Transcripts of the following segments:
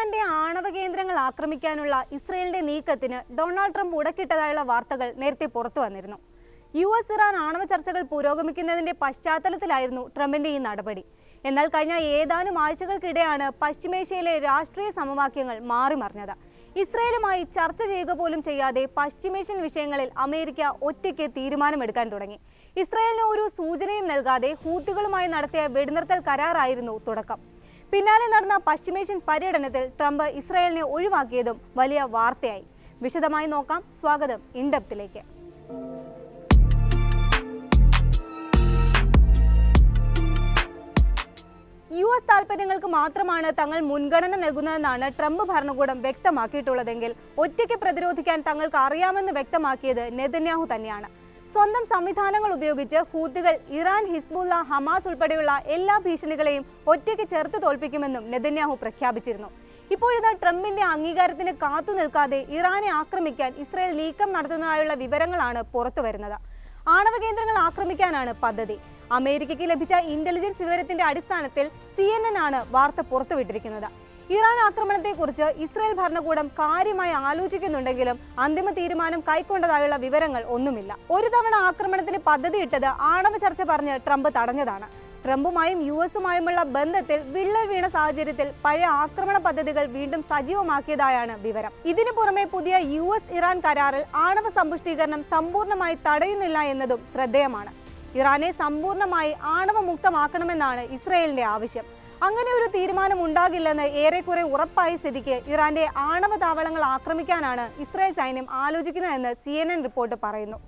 ഇറാന്റെ ആണവ കേന്ദ്രങ്ങൾ ആക്രമിക്കാനുള്ള ഇസ്രയേലിന്റെ നീക്കത്തിന് ഡൊണാൾഡ് ട്രംപ് ഉടക്കിട്ടതായുള്ള വാർത്തകൾ നേരത്തെ പുറത്തു വന്നിരുന്നു. യു എസ് ഇറാൻ ആണവ ചർച്ചകൾ പുരോഗമിക്കുന്നതിന്റെ പശ്ചാത്തലത്തിലായിരുന്നു ട്രംപിന്റെ ഈ നടപടി. എന്നാൽ കഴിഞ്ഞ ഏതാനും ആഴ്ചകൾക്കിടെയാണ് പശ്ചിമേഷ്യയിലെ രാഷ്ട്രീയ സമവാക്യങ്ങൾ മാറിമറിഞ്ഞത്. ഇസ്രയേലുമായി ചർച്ച ചെയ്യുക പോലും ചെയ്യാതെ പശ്ചിമേഷ്യൻ വിഷയങ്ങളിൽ അമേരിക്ക ഒറ്റയ്ക്ക് തീരുമാനമെടുക്കാൻ തുടങ്ങി. ഇസ്രയേലിന് ഒരു സൂചനയും നൽകാതെ ഹൂത്തികളുമായി നടത്തിയ വെടിനിർത്തൽ കരാറായിരുന്നു തുടക്കം. പിന്നാലെ നടന്ന പശ്ചിമേഷ്യൻ പര്യടനത്തിൽ ട്രംപ് ഇസ്രായേലിനെ ഒഴിവാക്കിയതും വലിയ വാർത്തയായി. വിശദമായി നോക്കാം. സ്വാഗതം. ഇൻഡപ്തിലേക്ക്. യു എസ് താൽപ്പര്യങ്ങൾക്ക് മാത്രമാണ് തങ്ങൾ മുൻഗണന നൽകുന്നതെന്നാണ് ട്രംപ് ഭരണകൂടം വ്യക്തമാക്കിയിട്ടുള്ളതെങ്കിൽ ഒറ്റയ്ക്ക് പ്രതിരോധിക്കാൻ തങ്ങൾക്ക് അറിയാമെന്ന് വ്യക്തമാക്കിയത് നെതന്യാഹു തന്നെയാണ്. സ്വന്തം സംവിധാനങ്ങൾ ഉപയോഗിച്ച് ഹൂത്തുകൾ ഇറാൻ ഹിസ്ബുള്ള ഹമാസ് ഉൾപ്പെടെയുള്ള എല്ലാ ഭീഷണികളെയും ഒറ്റയ്ക്ക് ചേർത്ത് തോൽപ്പിക്കുമെന്നും നെതന്യാഹു പ്രഖ്യാപിച്ചിരുന്നു. ഇപ്പോഴിത് ട്രംപിന്റെ അംഗീകാരത്തിന് കാത്തു നിൽക്കാതെ ഇറാനെ ആക്രമിക്കാൻ ഇസ്രായേൽ നീക്കം നടത്തുന്നതായുള്ള വിവരങ്ങളാണ് പുറത്തുവരുന്നത് ആണവ കേന്ദ്രങ്ങൾ ആക്രമിക്കാനാണ് പദ്ധതി. അമേരിക്കയ്ക്ക് ലഭിച്ച ഇന്റലിജൻസ് വിവരത്തിന്റെ അടിസ്ഥാനത്തിൽ സി ആണ് വാർത്ത പുറത്തുവിട്ടിരിക്കുന്നത്. ഇറാൻ ആക്രമണത്തെക്കുറിച്ച് ഇസ്രായേൽ ഭരണകൂടം കാര്യമായി ആലോചിക്കുന്നുണ്ടെങ്കിലും അന്തിമ തീരുമാനം കൈക്കൊണ്ടതായുള്ള വിവരങ്ങൾ ഒന്നുമില്ല. ഒരു തവണ ആക്രമണത്തിന് പദ്ധതിയിട്ടത് ആണവ ചർച്ച പറഞ്ഞ് ട്രംപ് തടഞ്ഞതാണ്. ട്രംപുമായും യു എസുമായുമുള്ള ബന്ധത്തിൽ വിള്ളൽ വീണ സാഹചര്യത്തിൽ പഴയ ആക്രമണ പദ്ധതികൾ വീണ്ടും സജീവമാക്കിയതായാണ് വിവരം. ഇതിനു പുറമെ പുതിയ യു എസ് ഇറാൻ കരാറിൽ ആണവ സമ്പുഷ്ടീകരണം സമ്പൂർണമായി തടയുന്നില്ല എന്നതും ശ്രദ്ധേയമാണ്. ഇറാനെ സമ്പൂർണമായി ആണവമുക്തമാക്കണമെന്നാണ് ഇസ്രയേലിന്റെ ആവശ്യം. അങ്ങനെ ഒരു തീരുമാനം ഉണ്ടാകില്ലെന്ന് ഏറെക്കുറെ ഉറപ്പായ സ്ഥിതിക്ക് ഇറാന്റെ ആണവ താവളങ്ങൾ ആക്രമിക്കാനാണ് ഇസ്രായേൽ സൈന്യം ആലോചിക്കുന്നതെന്ന് സി എൻ എൻ റിപ്പോർട്ട് പറയുന്നു.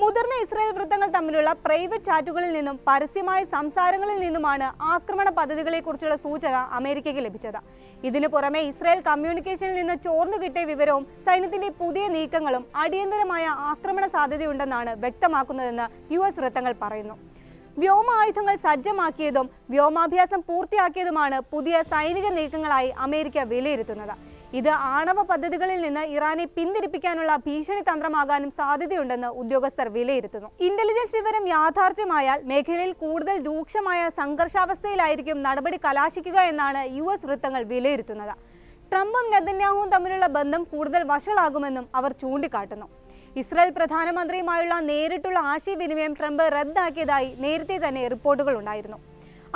മുതിർന്ന ഇസ്രായേൽ വൃത്തങ്ങൾ തമ്മിലുള്ള പ്രൈവറ്റ് ചാറ്റുകളിൽ നിന്നും പരസ്യമായ സംസാരങ്ങളിൽ നിന്നുമാണ് ആക്രമണ പദ്ധതികളെക്കുറിച്ചുള്ള സൂചന അമേരിക്കയ്ക്ക് ലഭിച്ചത്. ഇതിനു പുറമെ ഇസ്രായേൽ കമ്മ്യൂണിക്കേഷനിൽ നിന്ന് ചോർന്നു കിട്ടിയ വിവരവും സൈന്യത്തിന്റെ പുതിയ നീക്കങ്ങളും അടിയന്തരമായ ആക്രമണ സാധ്യതയുണ്ടെന്നാണ് വ്യക്തമാക്കുന്നതെന്ന് യു വൃത്തങ്ങൾ പറയുന്നു. വ്യോമായുധങ്ങൾ സജ്ജമാക്കിയതും വ്യോമാഭ്യാസം പൂർത്തിയാക്കിയതുമാണ് പുതിയ സൈനിക നീക്കങ്ങളായി അമേരിക്ക വിലയിരുത്തുന്നത്. ഇത് ആണവ പദ്ധതികളിൽ നിന്ന് ഇറാനെ പിന്തിരിപ്പിക്കാനുള്ള ഭീഷണി തന്ത്രമാകാനും സാധ്യതയുണ്ടെന്ന് ഉദ്യോഗസ്ഥർ വിലയിരുത്തുന്നു. ഇന്റലിജൻസ് വിവരം യാഥാർത്ഥ്യമായാൽ മേഖലയിൽ കൂടുതൽ രൂക്ഷമായ സംഘർഷാവസ്ഥയിലായിരിക്കും നടപടി കലാശിക്കുക എന്നാണ് യു എസ് വൃത്തങ്ങൾ വിലയിരുത്തുന്നത്. ട്രംപും നെതന്യാഹുവും തമ്മിലുള്ള ബന്ധം കൂടുതൽ വഷളാകുമെന്നും അവർ ചൂണ്ടിക്കാട്ടുന്നു. ഇസ്രായേൽ പ്രധാനമന്ത്രിയുമായുള്ള നേരിട്ടുള്ള ആശയവിനിമയം ട്രംപ് റദ്ദാക്കിയതായി നേരത്തെ തന്നെ റിപ്പോർട്ടുകൾ ഉണ്ടായിരുന്നു.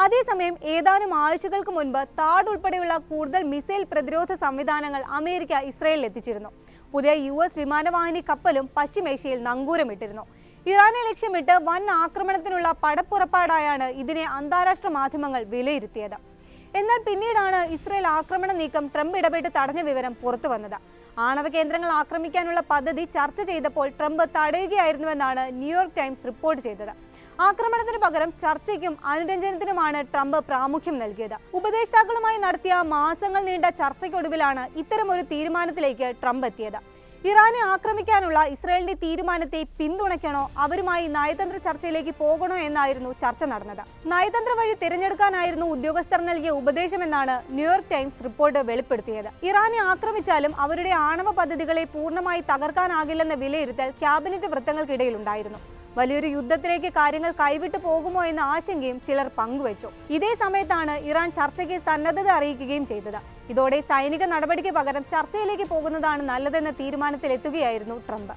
അതേസമയം ഏതാനും ആഴ്ചകൾക്ക് മുൻപ് താഡ് ഉൾപ്പെടെയുള്ള കൂടുതൽ മിസൈൽ പ്രതിരോധ സംവിധാനങ്ങൾ അമേരിക്ക ഇസ്രായേലിൽ എത്തിച്ചിരുന്നു. പുതിയ യു എസ് വിമാനവാഹിനി കപ്പലും പശ്ചിമേഷ്യയിൽ നങ്കൂരമിട്ടിരുന്നു ഇറാനെ ലക്ഷ്യമിട്ട് വൻ ആക്രമണത്തിനുള്ള പടപ്പുറപ്പാടായാണ് ഇതിനെ അന്താരാഷ്ട്ര മാധ്യമങ്ങൾ വിലയിരുത്തിയത്. എന്നാൽ പിന്നീടാണ് ഇസ്രയേൽ ആക്രമണ നീക്കം ട്രംപ് ഇടപെട്ട് തടഞ്ഞ വിവരം പുറത്തു വന്നത്. ആണവ കേന്ദ്രങ്ങൾ ആക്രമിക്കാനുള്ള പദ്ധതി ചർച്ച ചെയ്തപ്പോൾ ട്രംപ് തടയുകയായിരുന്നുവെന്നാണ് ന്യൂയോർക്ക് ടൈംസ് റിപ്പോർട്ട് ചെയ്തത്. ആക്രമണത്തിന് പകരം ചർച്ചയ്ക്കും അനുരഞ്ജനത്തിനുമാണ് ട്രംപ് പ്രാമുഖ്യം നൽകിയത്. ഉപദേഷ്ടാക്കളുമായി നടത്തിയ മാസങ്ങൾ നീണ്ട ചർച്ചയ്ക്കൊടുവിലാണ് ഇത്തരമൊരു തീരുമാനത്തിലേക്ക് ട്രംപ് എത്തിയത്. ഇറാനെ ആക്രമിക്കാനുള്ള ഇസ്രായേലിന്റെ തീരുമാനത്തെ പിന്തുണയ്ക്കണോ? അവരുമായി നയതന്ത്ര ചർച്ചയിലേക്ക് പോകണോ എന്നായിരുന്നു ചർച്ച നടന്നത്. നയതന്ത്ര വഴി തിരഞ്ഞെടുക്കാനായിരുന്നു ഉദ്യോഗസ്ഥർ നൽകിയ ഉപദേശമെന്നാണ് ന്യൂയോർക്ക് ടൈംസ് റിപ്പോർട്ട് വെളിപ്പെടുത്തിയത്. ഇറാനെ ആക്രമിച്ചാലും അവരുടെ ആണവ പദ്ധതികളെ പൂർണമായി തകർക്കാനാകില്ലെന്ന വിലയിരുത്തൽ ക്യാബിനറ്റ് വൃത്തങ്ങൾക്കിടയിലുണ്ടായിരുന്നു. വലിയൊരു യുദ്ധത്തിലേക്ക് കാര്യങ്ങൾ കൈവിട്ടു പോകുമോ എന്ന ആശങ്കയും ചിലർ പങ്കുവച്ചു. ഇതേ സമയത്താണ് ഇറാൻ ചർച്ചയ്ക്ക് സന്നദ്ധത അറിയിക്കുകയും ചെയ്തത്. ഇതോടെ സൈനിക നടപടിക്ക് പകരം ചർച്ചയിലേക്ക് പോകുന്നതാണ് നല്ലതെന്ന തീരുമാനത്തിലെത്തുകയായിരുന്നു ട്രംപ്.